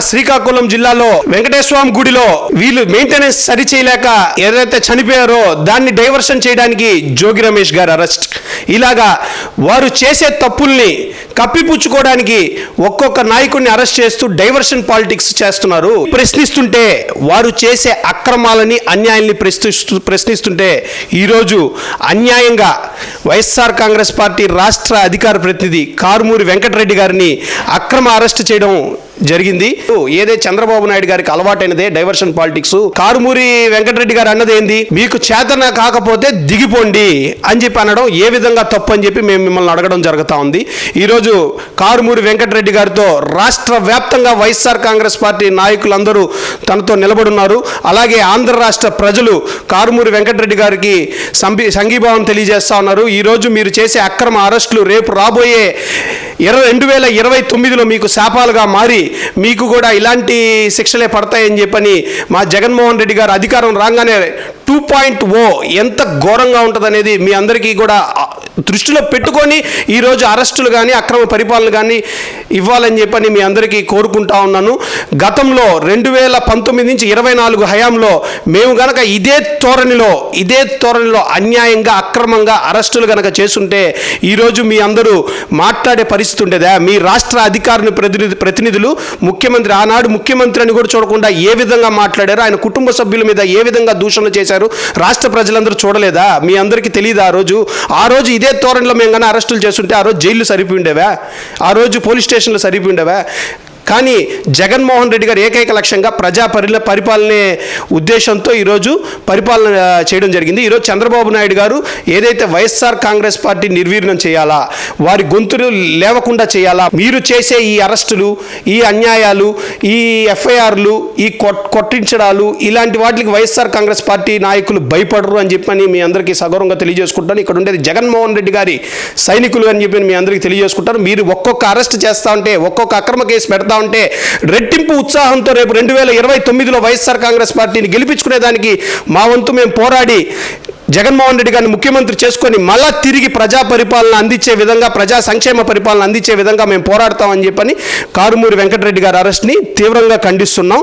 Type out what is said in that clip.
శ్రీకాకుళం జిల్లాలో వెంకటేశ్వరం గుడిలో వీళ్ళు మెయింటెనెన్స్ సరి చేయలేక ఏదైతే చనిపోయారో దాన్ని డైవర్షన్ చేయడానికి జోగి రమేష్ గారు అరెస్ట్ ఇలాగా వారు చేసే తప్పుల్ని కప్పిపుచ్చుకోవడానికి ఒక్కొక్క నాయకుడిని అరెస్ట్ చేస్తూ డైవర్షన్ పాలిటిక్స్ చేస్తున్నారు. ప్రశ్నిస్తుంటే వారు చేసే అక్రమాలని అన్యాయాన్ని ప్రశ్నిస్తూ ప్రశ్నిస్తుంటే ఈరోజు అన్యాయంగా వైఎస్ఆర్ కాంగ్రెస్ పార్టీ రాష్ట్ర అధికార ప్రతినిధి కారుమూరి వెంకటరెడ్డి గారిని అక్రమ అరెస్ట్ చేయడం జరిగింది. ఏదే చంద్రబాబు నాయుడు గారికి అలవాటైనదే డైవర్షన్ పాలిటిక్స్. కారుమూరి వెంకటరెడ్డి గారు అన్నది ఏంది? మీకు చేతన కాకపోతే దిగిపోండి అని చెప్పి అనడం ఏ విధంగా తప్పు అని చెప్పి మేము మిమ్మల్ని అడగడం జరుగుతూ ఉంది. ఈరోజు కారుమూరి వెంకటరెడ్డి గారితో రాష్ట్ర వ్యాప్తంగా వైఎస్ఆర్ కాంగ్రెస్ పార్టీ నాయకులందరూ తనతో నిలబడున్నారు. అలాగే ఆంధ్ర రాష్ట్ర ప్రజలు కారుమూరి వెంకటరెడ్డి గారికి సంభీ సంఘీభావం తెలియజేస్తా ఉన్నారు. ఈరోజు మీరు చేసే అక్రమ అరెస్టులు రేపు రాబోయే ఇరవై రెండు వేల ఇరవై తొమ్మిదిలో మీకు శాపాలుగా మారి మీకు కూడా ఇలాంటి శిక్షలే పడతాయని చెప్పని మా జగన్మోహన్ రెడ్డి గారు అధికారం రాగానే టూ పాయింట్ ఓ ఎంత ఘోరంగా ఉంటుందనేది మీ అందరికీ కూడా దృష్టిలో పెట్టుకొని ఈరోజు అరెస్టులు కానీ అక్రమ పరిపాలన కానీ ఇవ్వాలని చెప్పని మీ అందరికీ కోరుకుంటా ఉన్నాను. గతంలో రెండు వేల పంతొమ్మిది నుంచి ఇరవై నాలుగు హయాంలో మేము గనక ఇదే ధోరణిలో ఇదే ధోరణిలో అన్యాయంగా అక్రమంగా అరెస్టులు గనక చేస్తుంటే ఈరోజు మీ అందరూ మాట్లాడే పరిస్థితి ఉండేదా? మీ రాష్ట్ర అధికారులు ప్రతినిధి ప్రతినిధులు ముఖ్యమంత్రి ఆనాడు ముఖ్యమంత్రి అని కూడా చూడకుండా ఏ విధంగా మాట్లాడారు? ఆయన కుటుంబ సభ్యుల మీద ఏ విధంగా దూషణలు చేశారు? రాష్ట్ర ప్రజలందరూ చూడలేదా? మీ అందరికీ తెలియదు ఆ రోజు? ఆ రోజు ఇదే ధోరణిలో మేము కానీ అరెస్టులు చేస్తుంటే ఆ రోజు జైలు సరిపోయిండేవా ఆ రోజు పోలీస్ స్టేషన్లు సరిపోయిండేవా కానీ జగన్మోహన్ రెడ్డి గారు ఏకైక లక్ష్యంగా ప్రజా పరి పరిపాలనే ఉద్దేశంతో ఈరోజు పరిపాలన చేయడం జరిగింది. ఈరోజు చంద్రబాబు నాయుడు గారు ఏదైతే వైఎస్ఆర్ కాంగ్రెస్ పార్టీ నిర్వీర్ణం చేయాలా వారి గొంతులు లేవకుండా చేయాలా మీరు చేసే ఈ అరెస్టులు ఈ అన్యాయాలు ఈ ఎఫ్ఐఆర్లు ఈ కొట్ కొట్టించడాలు ఇలాంటి వాటికి వైఎస్ఆర్ కాంగ్రెస్ పార్టీ నాయకులు భయపడరు అని చెప్పని మీ అందరికీ సగౌరవంగా తెలియజేసుకుంటాను ఇక్కడ ఉండేది జగన్మోహన్ రెడ్డి గారి సైనికులు అని చెప్పి మీ అందరికీ తెలియజేసుకుంటారు మీరు ఒక్కొక్క అరెస్ట్ చేస్తా ఉంటే ఒక్కొక్క అక్రమ కేసు పెడతా ఉంటే రెట్టింపు ఉత్సాహంతో రేపు రెండు వేల ఇరవై తొమ్మిదిలో వైఎస్ఆర్ కాంగ్రెస్ పార్టీని గెలిపించుకునేదానికి మా వంతు మేము పోరాడి జగన్మోహన్ రెడ్డి గారిని ముఖ్యమంత్రి చేసుకొని మళ్ళా తిరిగి ప్రజా పరిపాలన అందించే విధంగా ప్రజా సంక్షేమ పరిపాలన అందించే విధంగా మేము పోరాడతామని చెప్పని కారుమూరి వెంకటరెడ్డి గారి అరెస్ట్ని తీవ్రంగా ఖండిస్తున్నాం.